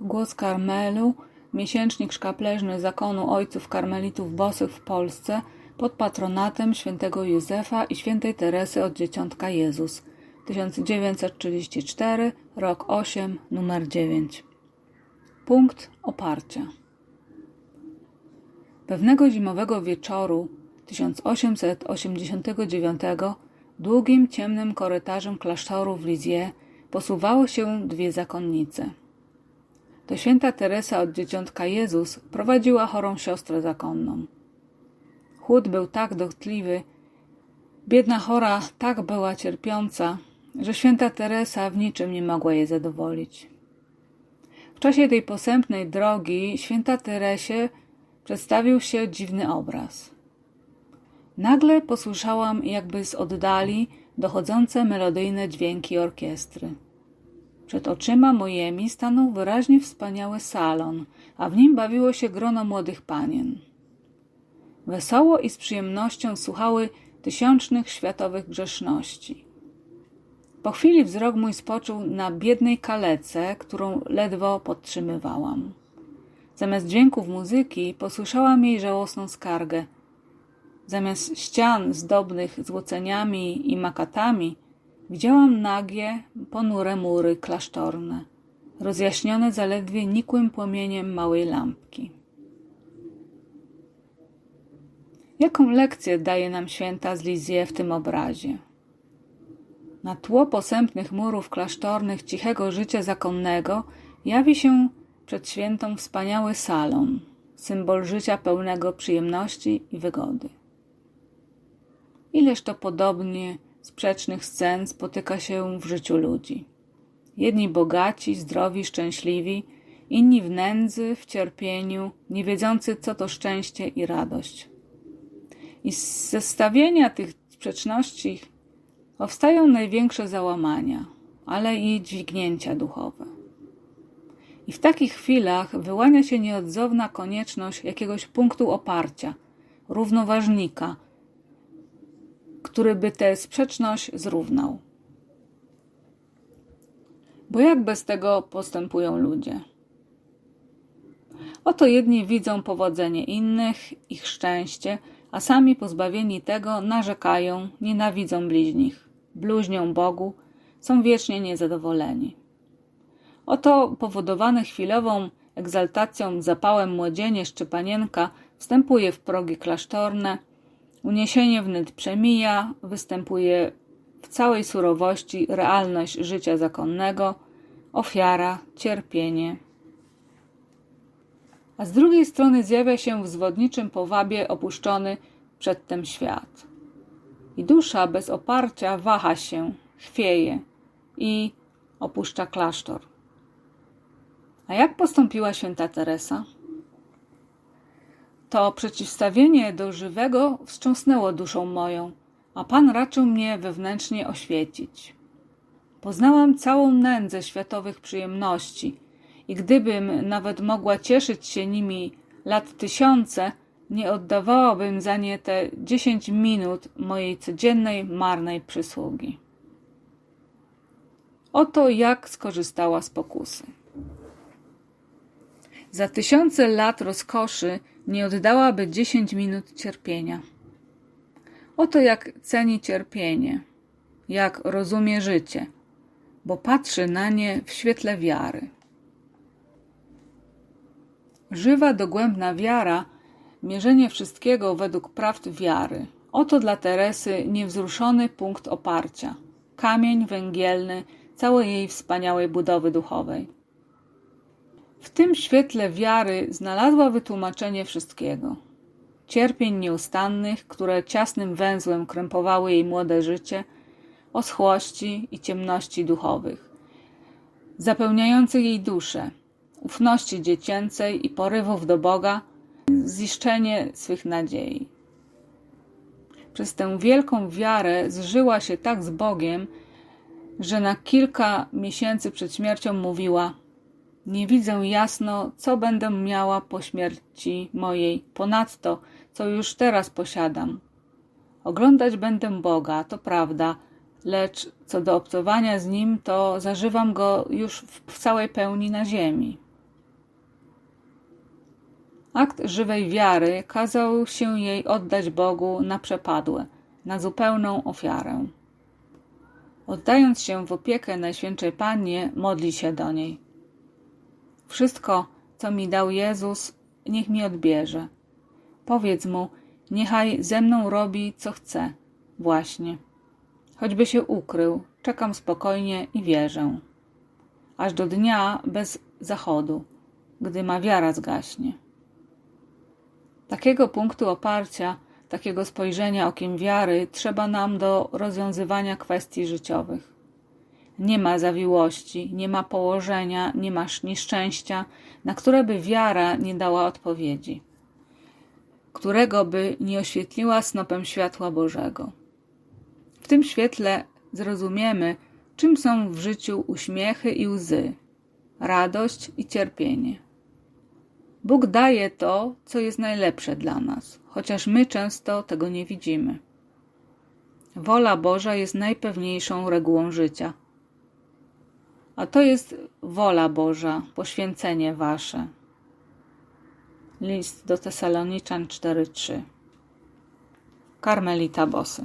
Głos Karmelu, miesięcznik szkapleżny zakonu ojców karmelitów bosych w Polsce pod patronatem świętego Józefa i świętej Teresy od Dzieciątka Jezus 1934, rok 8, numer 9. Punkt oparcia. Pewnego zimowego wieczoru 1889 długim, ciemnym korytarzem klasztoru w Lizie posuwały się dwie zakonnice. To święta Teresa od Dzieciątka Jezus prowadziła chorą siostrę zakonną. Chłód był tak dotkliwy, biedna chora tak była cierpiąca, że święta Teresa w niczym nie mogła jej zadowolić. W czasie tej posępnej drogi święta Teresie przedstawił się dziwny obraz. Nagle posłyszałam jakby z oddali dochodzące melodyjne dźwięki orkiestry. Przed oczyma mojemi stanął wyraźnie wspaniały salon, a w nim bawiło się grono młodych panien. Wesoło i z przyjemnością słuchały tysiącznych światowych grzeszności. Po chwili wzrok mój spoczął na biednej kalece, którą ledwo podtrzymywałam. Zamiast dźwięków muzyki posłyszałam jej żałosną skargę. Zamiast ścian zdobnych złoceniami i makatami widziałam nagie, ponure mury klasztorne, rozjaśnione zaledwie nikłym płomieniem małej lampki. Jaką lekcję daje nam święta z Lizie w tym obrazie? Na tło posępnych murów klasztornych cichego życia zakonnego jawi się przed świętą wspaniały salon, symbol życia pełnego przyjemności i wygody. Ileż to podobnie sprzecznych scen spotyka się w życiu ludzi. Jedni bogaci, zdrowi, szczęśliwi, inni w nędzy, w cierpieniu, nie wiedzący, co to szczęście i radość. I z zestawienia tych sprzeczności powstają największe załamania, ale i dźwignięcia duchowe. I w takich chwilach wyłania się nieodzowna konieczność jakiegoś punktu oparcia, równoważnika, który by tę sprzeczność zrównał. Bo jak bez tego postępują ludzie? Oto jedni widzą powodzenie innych, ich szczęście, a sami pozbawieni tego narzekają, nienawidzą bliźnich, bluźnią Bogu, są wiecznie niezadowoleni. Oto powodowany chwilową egzaltacją, zapałem młodzieniec czy panienka wstępuje w progi klasztorne, uniesienie wnet przemija, występuje w całej surowości realność życia zakonnego, ofiara, cierpienie. A z drugiej strony zjawia się w zwodniczym powabie opuszczony przedtem świat. I dusza bez oparcia waha się, chwieje i opuszcza klasztor. A jak postąpiła święta Teresa? To przeciwstawienie do żywego wstrząsnęło duszą moją, a Pan raczył mnie wewnętrznie oświecić. Poznałam całą nędzę światowych przyjemności i gdybym nawet mogła cieszyć się nimi lat tysiące, nie oddawałabym za nie te dziesięć minut mojej codziennej, marnej przysługi. Oto jak skorzystała z pokusy. Za tysiące lat rozkoszy nie oddałaby dziesięć minut cierpienia. Oto jak ceni cierpienie, jak rozumie życie, bo patrzy na nie w świetle wiary. Żywa, dogłębna wiara, mierzenie wszystkiego według prawd wiary. Oto dla Teresy niewzruszony punkt oparcia, kamień węgielny całej jej wspaniałej budowy duchowej. W tym świetle wiary znalazła wytłumaczenie wszystkiego. Cierpień nieustannych, które ciasnym węzłem krępowały jej młode życie, oschłości i ciemności duchowych, zapełniających jej duszę, ufności dziecięcej i porywów do Boga, ziszczenie swych nadziei. Przez tę wielką wiarę zżyła się tak z Bogiem, że na kilka miesięcy przed śmiercią mówiła: Nie widzę jasno, co będę miała po śmierci mojej, ponadto, co już teraz posiadam. Oglądać będę Boga, to prawda, lecz co do obcowania z Nim, to zażywam go już w całej pełni na ziemi. Akt żywej wiary kazał się jej oddać Bogu na przepadłe, na zupełną ofiarę. Oddając się w opiekę Najświętszej Pannie, modli się do niej. Wszystko, co mi dał Jezus, niech mi odbierze. Powiedz mu, niechaj ze mną robi, co chce. Właśnie. Choćby się ukrył, czekam spokojnie i wierzę. Aż do dnia bez zachodu, gdy ma wiara zgaśnie. Takiego punktu oparcia, takiego spojrzenia okiem wiary trzeba nam do rozwiązywania kwestii życiowych. Nie ma zawiłości, nie ma położenia, nie ma nieszczęścia, na które by wiara nie dała odpowiedzi, którego by nie oświetliła snopem światła Bożego. W tym świetle zrozumiemy, czym są w życiu uśmiechy i łzy, radość i cierpienie. Bóg daje to, co jest najlepsze dla nas, chociaż my często tego nie widzimy. Wola Boża jest najpewniejszą regułą życia. A to jest wola Boża, poświęcenie wasze. List do Tesaloniczan 4:3. Karmelita Bosy.